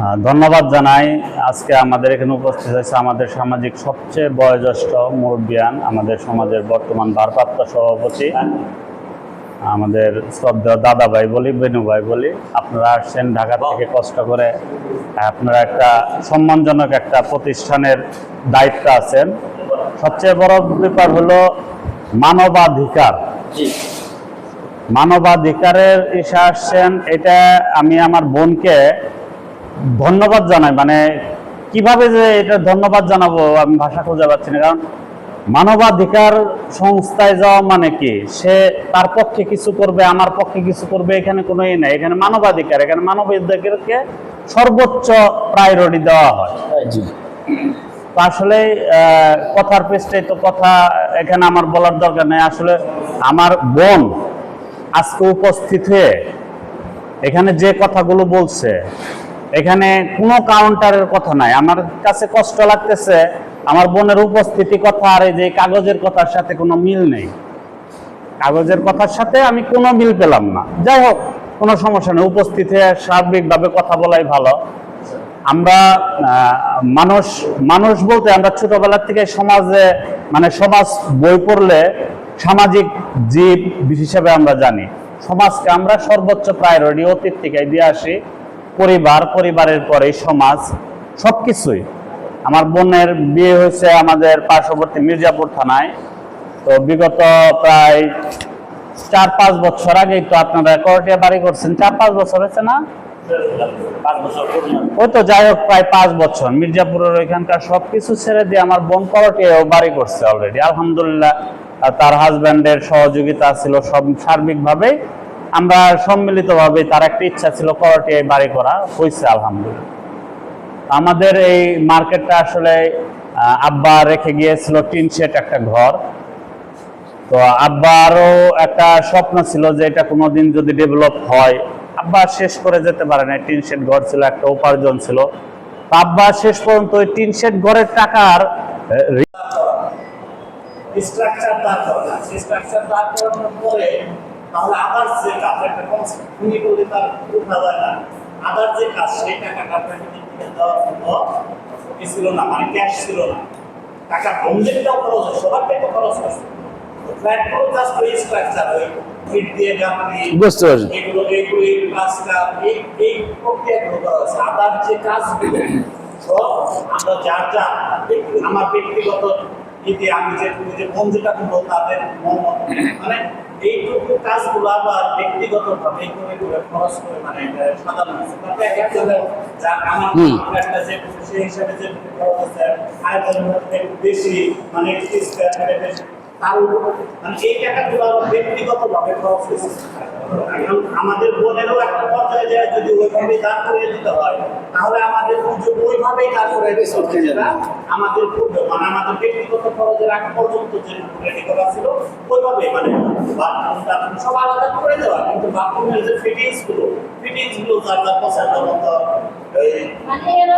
ধন্যবাদ জানাই। আজকে আমাদের এখানে উপস্থিত হয়েছে আমাদের সামাজিক সবচেয়ে বয়োজ্যেষ্ঠ মুরব্বিয়ান আমাদের সমাজের বর্তমান ভারপ্রাপ্ত সভাপতি আমাদের শ্রদ্ধেয় দাদা ভাই বলি বেনু ভাই বলি। আপনারা আসছেন ঢাকা থেকে কষ্ট করে। আপনারা একটা সম্মানজনক একটা প্রতিষ্ঠানের দায়িত্ব আছেন। সবচেয়ে বড় ব্যাপার হলো মানবাধিকার। মানবাধিকারের এসে আসছেন এটা আমি আমার বোনকে ধন্যবাদ জানাই মানে কীভাবে যে এটা ধন্যবাদ জানাব আমি ভাষা খুঁজে পাচ্ছি না কারণ মানবাধিকার সংস্থায় যাওয়া মানে কি? সে তার পক্ষে কিছু করবে আমার পক্ষে কিছু করবে এখানে কোনো ই নাই এখানে মানবাধিকার এখানে মানবাধিকারকে সর্বোচ্চ প্রায়োরিটি দেওয়া হয়। তো আসলে আহ, কথার পৃষ্ঠে তো কথা এখানে আমার বলার দরকার নেই আসলে আমার বোন আজকে উপস্থিত হয়ে এখানে যে কথাগুলো বলছে এখানে কোনো কাউন্টারের কথা নাই। আমার কাছে কষ্ট লাগতেছে, আমার বোনের উপস্থিতি কথা আর এই যে কাগজের কথার সাথে কোনো মিল নেই। কাগজের কথার সাথে আমি কোনো মিল পেলাম না। যাই হোক, কোনো সমস্যা নেই, উপস্থিত হয়ে স্বাভাবিকভাবে কথা বলাই ভালো। আমরা মানুষ মানুষ বলতে আমরা ছোটবেলার থেকে সমাজে মানে সমাজ বই পড়লে সামাজিক জীব হিসেবে আমরা জানি। সমাজকে আমরা সর্বোচ্চ প্রায়োরিটি অতীত থেকে দিয়ে আসি। পরিবার পরিবারের পরে সমাজ সবকিছুই। আমার বোনের বিয়ে হয়েছে আমাদের পার্শ্ববর্তী মির্জাপুর থানায়। তো বিগত প্রায় চার পাঁচ বছর আগেই তো আপনারা করটিয়া বাড়ি করছেন। চার পাঁচ বছর হয়েছে না? ওই তো যাই হোক প্রায় পাঁচ বছর। মির্জাপুরের ওইখানকার সবকিছু ছেড়ে দিয়ে আমার বোন করটিয়াও বাড়ি করছে অলরেডি আলহামদুলিল্লাহ আর তার হাজব্যান্ডের সহযোগিতা ছিল সব সার্বিকভাবে আমরা সম্মিলিতভাবে তার একটা ইচ্ছা ছিল করটিয়ায় বাড়ি করা হয়েছে আলহামদুলিল্লাহ। আমাদের এই মার্কেটটা আসলে আব্বা রেখে গিয়েছিল টিন শেড একটা ঘর। তো আব্বারও একটা স্বপ্ন ছিল যে এটা কোনোদিন যদি ডেভেলপ হয়, আব্বা শেষ করে যেতে পারে না, টিন শেড ঘর ছিল, একটা উপার্জন ছিল। আব্বা শেষ পর্যন্ত ওই টিন শেড ঘরের টাকার স্ট্রাকচার দাঁড় করানো স্ট্রাকচার দাঁড় করানোর পরে তাহলে আদার যে কাজ একটা কনসেপ্ট খুনি বলে তার উঠা যায় না আদার যে কাজ সেই টাকাটা প্রাকৃতিক থেকে দেওয়ার মতো ছিল না মানে ক্যাশ ছিল না। টাকা বন্ধেরটাও খরচ হয় সবারটাই তো খরচ হচ্ছে ফ্ল্যাটগুলো জাস্ট ওই স্ট্রাকচার ওই ফিট দিয়ে গাঁথনি বুঝতে পারছি। এগুলো এগুলো এই কাজটা এই এই প্রক্রিয়াগুলো করা হচ্ছে আদার যে কাজগুলো সব আমরা যার যা আমার ব্যক্তিগত ইতি আমি যে তুমি যে যেটা করব তাদের মন মানে এইটুকু কাজগুলো আবার ব্যক্তিগত ভাবে করে করে খরচ করে মানে সাধারণ যা আমার একটা যে সেই হিসাবে যে খরচ আছে একটু বেশি মানে তার মানে টাকাগুলো আবার খরচ হয়েছে। এখন আমাদের বোনেরও একটা পর্যায়ে যায় যদি ওইভাবেই দাঁড় করিয়ে দিতে হয় তাহলে আমাদের পুজো ওইভাবেই দাঁড় করিয়ে দিতে যেটা আমাদের পূর্বে মানে আমাদের ব্যক্তিগত খরচের আগ পর্যন্ত যে রেডি করা ছিল ওইভাবে মানে বাথরুম সব আলাদা করে দেওয়া। কিন্তু বাথরুমের যে ফিটিংসগুলো ফিটিংসগুলো যার যার পছন্দ মতো মানে এরা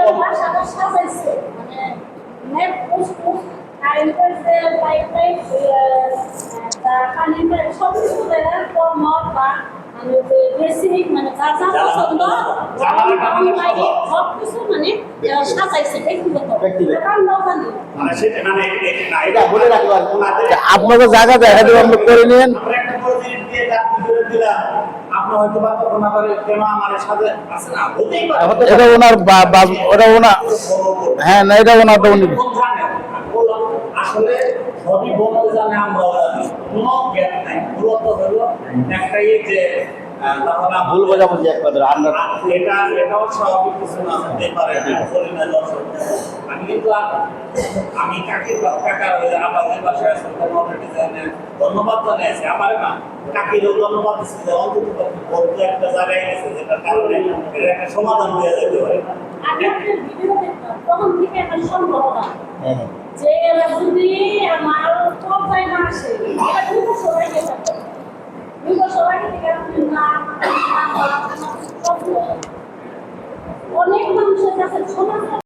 সাজাইছে। মানে মানে যে মানে পছন্দ মানে মানে মানে জায়গা দেখা দেবো আমরা করে নিন আমরা একটা মসজিদ দিয়ে চাকরি করে দিলাম আপনি হয়তো বা তখন আবার কেন আমার সাথে আছে না এটা ওনার বা- বা- ওনার হ্যাঁ না এটা ওনার তো উনি বোন জানে। বললাম, আসলে সবই বোনও জানে আমরাও জানি কোনো জ্ঞান নাই। মূলত হলো একটাই যে ভুল বোঝাবুঝি এক কথায় আমরা এটা এটাও স্বাভাবিক কিছু না হতে পারে না বলি না দর্শক। আমি কিন্তু আর- আমি কাকে কাকা আমাদের বাসায় আছে অলরেডি জানে ধন্যবাদ জানিয়েছি আমার না কাকিরও ধন্যবাদ দিচ্ছি যে অন্তত বলতে একটা জায়গায় গেছে যেটা কারণে একটা সমাধান হয়ে যেতে পারে। আগে ভিডিও দেখতাম তখন থেকে একটা সম্ভাবনা। হ্যাঁ। যে এরা যদি আমার পর্যায়ে না আসে এটা দুই সবাইকে থেকে আমি না না করা, সব অনেক মানুষের কাছে সমাজ